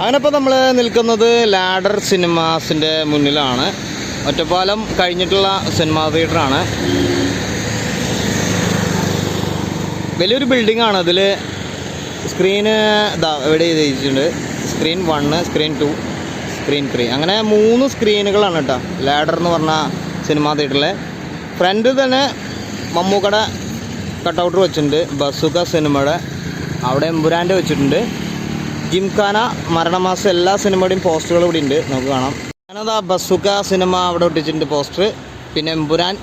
അങ്ങനെ ഇപ്പോൾ നമ്മൾ നിൽക്കുന്നത് ലാഡർ സിനിമാസിന്റെ മുന്നിലാണ്. ഒറ്റപ്പാലം കഴിഞ്ഞിട്ടുള്ള സിനിമാ തിയേറ്ററാണ്. വലിയൊരു ബിൽഡിംഗ് ആണ് അതിൽ സ്ക്രീന് ഇതാ എവിടെ ചെയ്തിട്ടുണ്ട് screen one screen two screen three. അങ്ങനെ മൂന്ന് സ്ക്രീനുകളാണ് കേട്ടോ. ലാഡർ എന്ന് പറഞ്ഞ സിനിമാ തിയേറ്ററിലെ. ഫ്രണ്ട് തന്നെ മമ്മൂക്കട കട്ടൗട്ട് വെച്ചിട്ടുണ്ട്. ബസുക സിനിമയുടെ. അവിടെ എമ്പുരാന്റെ വെച്ചിട്ടുണ്ട്. ജിംഖാന മരണമാസം എല്ലാ സിനിമയുടെയും പോസ്റ്ററുകൾ ഇവിടെ ഉണ്ട്. നമുക്ക് കാണാം. ഞാനതാ ബസുക സിനിമ അവിടെ ഒട്ടിച്ചിട്ടുണ്ട് പോസ്റ്റർ പിന്നെ എമ്പുരാൻ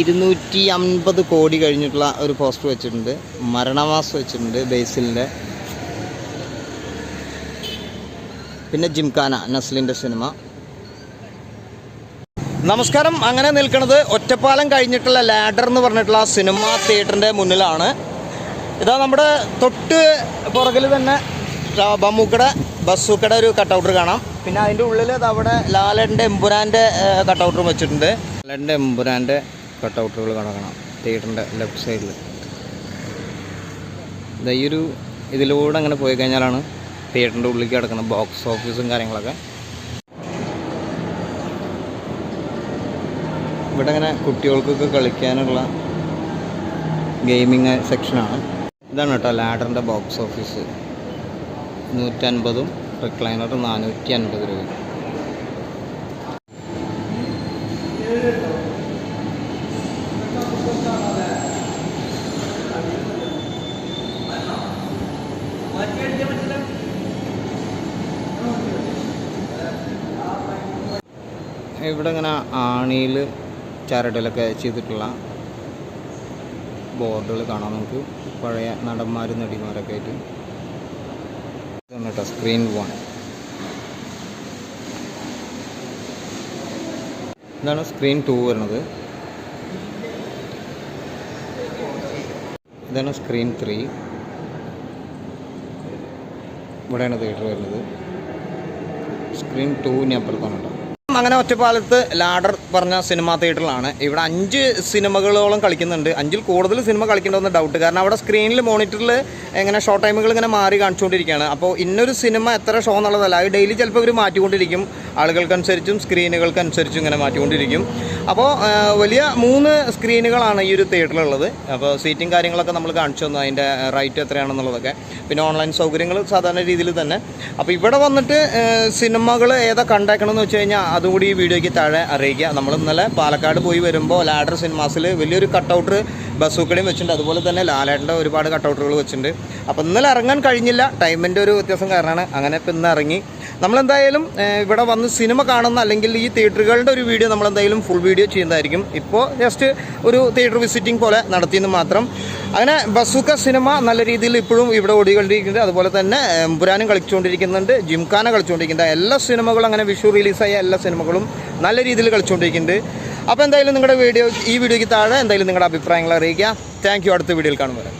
ഇരുന്നൂറ്റി അൻപത് കോടി കഴിഞ്ഞിട്ടുള്ള ഒരു പോസ്റ്റർ വെച്ചിട്ടുണ്ട്. മരണമാസം വെച്ചിട്ടുണ്ട് ബേസിലിന്റെ. പിന്നെ ജിംഖാന നസ്ലിന്റെ സിനിമ. നമസ്കാരം. അങ്ങനെ നിൽക്കുന്നത് ഒറ്റപ്പാലം കഴിഞ്ഞിട്ടുള്ള ലാഡർ എന്ന് പറഞ്ഞിട്ടുള്ള സിനിമ തിയേറ്ററിന്റെ മുന്നിലാണ്. ഇതാ നമ്മുടെ തൊട്ട് പുറകിൽ തന്നെ ഷാ- ബസ്സൂക്കട ഒരു കട്ടൗട്ടർ കാണാം. പിന്നെ അതിന്റെ ഉള്ളിൽ അവിടെ ലാലന്റെ എമ്പുരാന്റെ കട്ടൗട്ടറും വെച്ചിട്ടുണ്ട്. ലാലന്റെ എമ്പുരാന്റെ കട്ടൗട്ടറുകൾ കാണാം. തിയേറ്ററിന്റെ ലെഫ്റ്റ് സൈഡിൽ ഈ ഒരു ഇതിലൂടെ അങ്ങനെ പോയി കഴിഞ്ഞാലാണ് തിയേറ്ററിന്റെ ഉള്ളിലേക്ക് കിടക്കുന്ന ബോക്സ് ഓഫീസും കാര്യങ്ങളൊക്കെ. ഇവിടെ അങ്ങനെ കുട്ടികൾക്കൊക്കെ കളിക്കാനുള്ള ഗെയിമിങ് സെക്ഷനാണ് ഇതാണ് കേട്ടോ ലാഡറിന്റെ ബോക്സ് ഓഫീസ് നൂറ്റൻപതും റിക്ലൈനർ നാനൂറ്റി അൻപത് രൂപ. ഇവിടെ ഇങ്ങനെ ആണിയിൽ ചരടിലൊക്കെ ചെയ്തിട്ടുള്ള ബോർഡുകൾ കാണാം നമുക്ക്. പഴയ നടന്മാരും നടിമാരൊക്കെ ആയിട്ട്. ഇതാണ് സ്ക്രീൻ വൺ ഇതാണ് സ്ക്രീൻ ടു വരുന്നത്. ഇതാണ് സ്ക്രീൻ ത്രീ ഇവിടെയാണ് തിയേറ്റർ വരുന്നത്. സ്ക്രീൻ ടൂവിന് അപ്പുറത്താണ് കേട്ടോ. അങ്ങനെ ഒറ്റപ്പാലത്ത് ലാഡർ പറഞ്ഞ സിനിമാ തിയേറ്ററിലാണ്. ഇവിടെ അഞ്ച് സിനിമകളോളം കളിക്കുന്നുണ്ട്. അഞ്ചിൽ കൂടുതൽ സിനിമ കളിക്കേണ്ടതെന്ന് ഡൗട്ട് കാരണം അവിടെ സ്ക്രീനിൽ മോണിറ്ററിൽ എങ്ങനെ ഷോർട്ട് ടൈമുകൾ ഇങ്ങനെ മാറി കാണിച്ചുകൊണ്ടിരിക്കുകയാണ്. അപ്പോൾ ഇന്നൊരു സിനിമ എത്ര ഷോ എന്നുള്ളതല്ല. അത് ഡെയിലി ചിലപ്പോൾ ഇവർ മാറ്റിക്കൊണ്ടിരിക്കും. ആളുകൾക്കനുസരിച്ചും സ്ക്രീനുകൾക്കനുസരിച്ചും ഇങ്ങനെ മാറ്റിക്കൊണ്ടിരിക്കും. അപ്പോൾ വലിയ മൂന്ന് സ്ക്രീനുകളാണ് ഈ ഒരു തിയേറ്ററിലുള്ളത് അപ്പോൾ സീറ്റിംഗ് കാര്യങ്ങളൊക്കെ നമ്മൾ കാണിച്ചു തന്നു. അതിന്റെ റൈറ്റ് എത്രയാണെന്നുള്ളതൊക്കെ. പിന്നെ ഓൺലൈൻ സൗകര്യങ്ങൾ സാധാരണ രീതിയിൽ തന്നെ. അപ്പോൾ ഇവിടെ വന്നിട്ട് സിനിമകൾ ഏതാ കണ്ടേക്കണമെന്ന് വെച്ച് കഴിഞ്ഞാൽ അതുകൂടി ഈ വീഡിയോയ്ക്ക് താഴെ അറിയിക്കുക. നമ്മൾ ഇന്നലെ പാലക്കാട് പോയി വരുമ്പോൾ ലാഡർ സിനിമാസിൽ വലിയൊരു കട്ടൗട്ട് ബസ്സൂക്കടയും വെച്ചിട്ടുണ്ട്. അതുപോലെ തന്നെ ലാലേട്ടന്റെ ഒരുപാട് കട്ടൗട്ടുകൾ വെച്ചിട്ടുണ്ട്. അപ്പോൾ ഇന്നലെ ഇറങ്ങാൻ കഴിഞ്ഞില്ല. ടൈമിന്റെ ഒരു വ്യത്യാസം കാരണമാണ്. അങ്ങനെ ഇപ്പം ഇന്ന് ഇറങ്ങി. നമ്മളെന്തായാലും ഇവിടെ വന്ന് സിനിമ കാണുന്ന അല്ലെങ്കിൽ ഈ തിയേറ്ററുകളുടെ ഒരു വീഡിയോ നമ്മളെന്തായാലും ഫുൾ വീഡിയോ ചെയ്യുന്നതായിരിക്കും. ഇപ്പോൾ ജസ്റ്റ് ഒരു തിയേറ്റർ വിസിറ്റിംഗ് പോലെ നടത്തിയെന്ന് മാത്രം. അങ്ങനെ ബസൂക്ക സിനിമ നല്ല രീതിയിൽ ഇപ്പോഴും ഇവിടെ ഓടിക്കൊണ്ടിരിക്കുന്നുണ്ട്. അതുപോലെ തന്നെ എമ്പുരാനും കളിച്ചുകൊണ്ടിരിക്കുന്നുണ്ട്. ജിംഖാന കളിച്ചുകൊണ്ടിരിക്കുന്നുണ്ട്. എല്ലാ സിനിമകളും അങ്ങനെ വിഷു റിലീസായ എല്ലാ സിനിമകളും നല്ല രീതിയിൽ കളിച്ചുകൊണ്ടിരിക്കുന്നുണ്ട്. അപ്പോൾ എന്തായാലും നിങ്ങളുടെ വീഡിയോ ഈ വീഡിയോയ്ക്ക് താഴെ എന്തായാലും നിങ്ങളുടെ അഭിപ്രായങ്ങൾ അറിയിക്കുക. താങ്ക് അടുത്ത വീഡിയോയിൽ കാണുമ്പോൾ